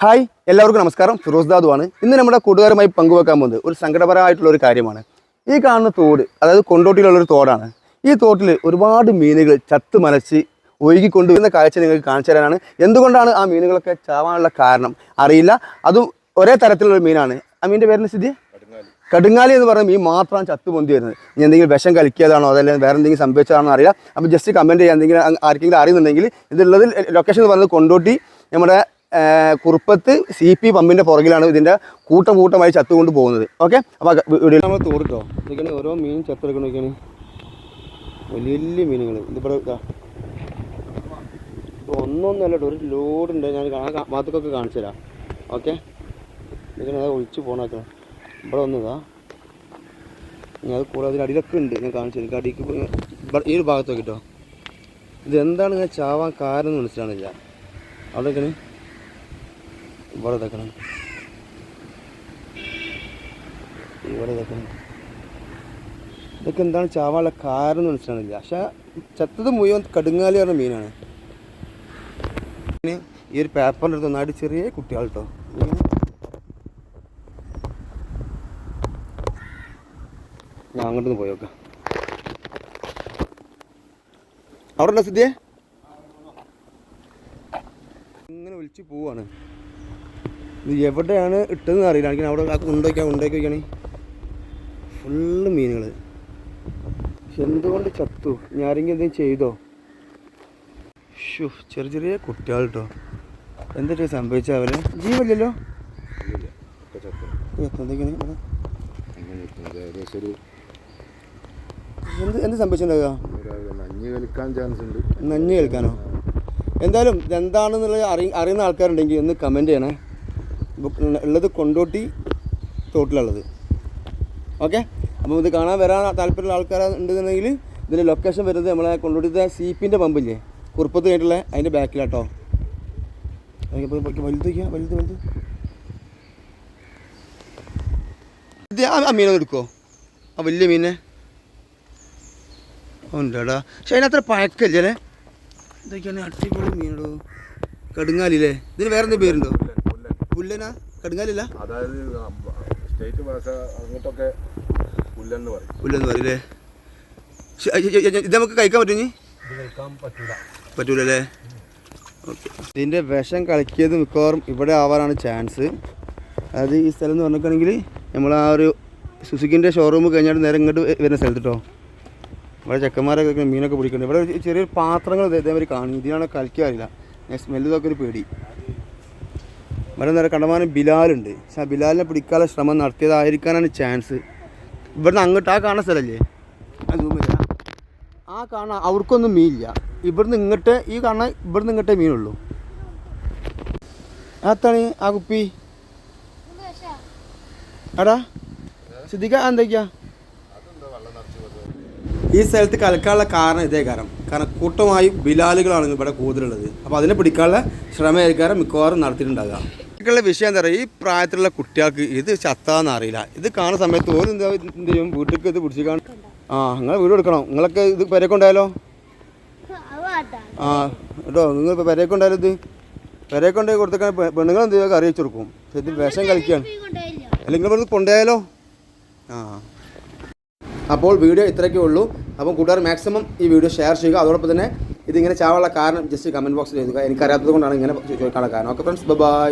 Hi എല്ലാവർക്കും നമസ്കാരം. ഫിറോസ് ദാദു ആണ്. ഇന്ന് നമ്മുടെ കൂട്ടുകാരുമായി പങ്കുവെക്കാൻ പോകുന്നത് ഒരു സങ്കടപരമായിട്ടുള്ള ഒരു കാര്യമാണ്. ഈ കാണുന്ന തോട് അതായത് കൊണ്ടോട്ടിയിലുള്ള ഒരു തോടാണ്. ഈ തോട്ടിൽ ഒരുപാട് മീനുകൾ ചത്ത് മലച്ച് ഒഴുകിക്കൊണ്ട് വരുന്ന കാഴ്ച നിങ്ങൾക്ക് കാണിച്ചു തരാനാണ്. എന്തുകൊണ്ടാണ് ആ മീനുകളൊക്കെ ചാവാനുള്ള കാരണം? അറിയില്ല. അതും ഒരേ തരത്തിലുള്ള ഒരു മീനാണ്. ആ മീന്റെ പേരിന്റെ സ്ഥിതി? കടുങ്ങാലി. എന്ന് പറയുന്ന മീൻ മാത്രമാണ് ചത്തു പൊന്തി വരുന്നത്. ഇനി എന്തെങ്കിലും വിഷം കലക്കിയതാണോ അതല്ലെങ്കിൽ വേറെ എന്തെങ്കിലും സംഭവിച്ചതാണോ അറിയില്ല. അപ്പോൾ ജസ്റ്റ് കമന്റ് ചെയ്യാം. എന്തെങ്കിലും ആർക്കെങ്കിലും അറിയുന്നുണ്ടെങ്കിൽ ഇതുള്ളതിൽ ലൊക്കേഷൻ എന്ന് പറയുന്നത് കൊണ്ടോട്ടി നമ്മുടെ കുറുപ്പത്ത് സി പി പമ്പിന്റെ പുറകിലാണ് ഇതിന്റെ കൂട്ടം കൂട്ടമായി ചത്തുകൊണ്ട് പോകുന്നത്. ഓക്കെ? അപ്പോൾ വീഡിയോ നമ്മൾ തോറിട്ടോ ഇതൊക്കെയാണ് ഓരോ മീൻ ചത്തെടുക്കണം നോക്കിയാണ് വലിയ വലിയ മീനുകൾ ഇതിപ്പോൾ ഇതാ. ഇത് ഒന്നൊന്നല്ല കേട്ടോ ഒരു ലോഡുണ്ട് ഞാൻ ഭാഗത്തൊക്കെ കാണിച്ചു തരാം. ഓക്കെ? ഇതൊക്കെ അത് ഒഴിച്ച് പോണാക്കണം ഇവിടെ ഒന്നതാ ഞാൻ അതിന്റെ അടിയിലൊക്കെ ഉണ്ട്. ഞാൻ കാണിച്ചു തരാം. അടിക്ക് ഈ ഒരു ഭാഗത്തൊക്കെ കേട്ടോ. ഇതെന്താണ് ഇങ്ങനെ ചാവാൻ കാരണം എന്ന് മനസ്സിലാണില്ല അവിടെയൊക്കെ ഇവിടെ ഇതൊക്കണം ഇവിടെ ഇതൊക്കണം ഇതൊക്കെ എന്താണ് ചാവാനുള്ള കാരണം എന്ന് മനസ്സിലാണില്ല പക്ഷെ ചത്തത് മുഴുവൻ കടുങ്ങാലി പറഞ്ഞ മീനാണ്. ഈ ഒരു പേപ്പറിന്റെ അടുത്ത് ഒന്നായിട്ട് ചെറിയ കുട്ടികൾ കേട്ടോ ഞാൻ അങ്ങോട്ട് പോയി നോക്കാം. അവിടെ ഉണ്ടോ സിദ്ധിയെ ഇങ്ങനെ വിളിച്ച് പോവാണ്. ഇത് എവിടെയാണ് ഇട്ടതെന്ന് അറിയില്ല. എനിക്ക് അവിടെ ആ ഉണ്ടാക്കി വയ്ക്കണേ. ഫുള്ള് മീനുകൾ എന്തുകൊണ്ട് ചത്തു? ഞാരെങ്കിൽ എന്തെങ്കിലും ചെയ്തോ? ഷു ചെറിയ ചെറിയ കുട്ടികൾ കേട്ടോ എന്തൊക്കെ സംഭവിച്ച അവർ? ജീവല്ലോ എന്ത് എന്ത്? സംഭവിച്ചിട്ടുണ്ടാവുക നഞ്ഞ് കേൾക്കാനോ? എന്തായാലും എന്താണെന്നുള്ളത് അറി അറിയുന്ന ആൾക്കാരുണ്ടെങ്കിൽ ഒന്ന് കമന്റ് ചെയ്യണേ. ഉള്ളത് കൊണ്ടോട്ടി തോട്ടിലുള്ളത്. ഓക്കെ? അപ്പോൾ ഇത് കാണാൻ വരാൻ താല്പര്യമുള്ള ആൾക്കാർ ഉണ്ടെന്നുണ്ടെങ്കിൽ ഇതിന്റെ ലൊക്കേഷൻ വരുന്നത് നമ്മളെ കൊണ്ടോട്ടിത്തെ സീപ്പിന്റെ പമ്പില്ലേ? കുറുപ്പത്ത് കഴിഞ്ഞിട്ടുള്ള അതിന്റെ ബാക്കിലാട്ടോ. വലുത് വലുത് വലുത്. ഇത് ആ മീനൊന്നും എടുക്കുമോ ആ വലിയ മീനെ ഉണ്ടടാ. പക്ഷെ അതിനത്ര പഴക്കല്ലേ? ഇതൊക്കെയാണ് അടിപൊളി മീനടോ. കടുങ്ങാലില്ലേ? ഇതിന് വേറെന്തെങ്കിലും പേരുണ്ടോ? പുല്ലനാ കടുങ്ങാലില്ല? അതായത് സ്റ്റേറ്റ് ഭാഷ അങ്ങോട്ടൊക്കെ പുല്ലെന്ന് പറയും. പുല്ലെന്ന് പറയും അല്ലേ ഇത് നമുക്ക് കഴിക്കാൻ പറ്റും പറ്റൂല. പറ്റൂലല്ലേ ഓക്കെ. ഇതിന്റെ വിഷം കളിക്കിയത് മിക്കവാറും ഇവിടെ ആവാനാണ് ചാൻസ്. അതായത് ഈ സ്ഥലം എന്ന് പറഞ്ഞിട്ടുണ്ടെങ്കിൽ നമ്മൾ ആ ഒരു സുസുക്കിന്റെ ഷോറൂം കഴിഞ്ഞാൽ നേരെ ഇങ്ങോട്ട് വരുന്ന സ്ഥലത്ത് കേട്ടോ ഇവിടെ ചെക്കന്മാരൊക്കെ മീനൊക്കെ പിടിക്കുന്നുണ്ട് ഇവിടെ ചെറിയ ചെറിയൊരു പാത്രങ്ങൾ ഇതേ- ഇതേമാതിരി കാണും. ഇതിനാണ് കളിക്കാറില്ല ഞാൻ സ്മെല്ല് ഇതൊക്കെ ഒരു പേടി. ഇവിടെ നേരെ കണ്ടമാനം ബിലാലുണ്ട്. പക്ഷെ ആ ബിലാലിനെ പിടിക്കാനുള്ള ശ്രമം നടത്തിയതായിരിക്കാനാണ് ചാൻസ്. ഇവിടുന്ന് അങ്ങോട്ട് ആ കാണുന്ന സ്ഥലമല്ലേ ആ ആ കാണാൻ അവർക്കൊന്നും മീനില്ല. ഇവിടുന്ന് ഇങ്ങോട്ട് ഈ കാണാൻ ഇവിടുന്ന് ഇങ്ങോട്ടേ മീനുള്ളൂ. അതാണ് ആ കുപ്പി. അടാ ശ്രദ്ധിക്ക എന്തൊക്കെയാ? ഈ സ്ഥലത്ത് കലക്കാനുള്ള കാരണം ഇതേ കാരണം. കാരണം കൂട്ടമായി ബിലാലുകളാണ് ഇവിടെ കൂടുതലുള്ളത്. അപ്പോൾ അതിനെ പിടിക്കാനുള്ള ശ്രമമായിരിക്കാരം മിക്കവാറും നടത്തിയിട്ടുണ്ടാകുക ഇതൊക്കെയുള്ള വിഷയം എന്താ പറയുക? ഈ പ്രായത്തിലുള്ള കുട്ടികൾക്ക് ഇത് ചത്താന്ന് അറിയില്ല. ഇത് കാണുന്ന സമയത്ത് ഓരോ എന്താ എന്ത് ചെയ്യും? വീട്ടിലേക്ക് ഇത് പിടിച്ച് കാണും. ആ നിങ്ങൾ വീട് എടുക്കണം. നിങ്ങളൊക്കെ ഇത് പെരക്കുണ്ടായാലോ? ആ കേട്ടോ നിങ്ങൾ ഇപ്പോൾ പെരയൊക്കെ ഉണ്ടായാലും ഇത് പെരക്കൊണ്ട് കൊടുത്തേക്കാൻ പെണ്ണുങ്ങൾ എന്ത് ചെയ്യുക അറിയിച്ചു കൊടുക്കും. ഇത് വിഷം കളിക്കുകയാണ് അല്ലെങ്കിൽ ഇവിടുന്ന് കൊണ്ടുപോയാലോ? ആ. അപ്പോൾ വീഡിയോ ഇത്രയൊക്കെ ഉള്ളൂ. അപ്പം കൂട്ടുകാർ മാക്സിമം ഈ വീഡിയോ ഷെയർ ചെയ്യുക. അതോടൊപ്പം തന്നെ ഇതിങ്ങനെ ചാവാനുള്ള കാരണം ജസ്റ്റ് കമന്റ് ബോക്സിൽ എഴുതുക. എനിക്കറിയാത്തത് കൊണ്ടാണ് ഇങ്ങനെ ചോദിക്കാനുള്ള കാരണം. Okay friends bye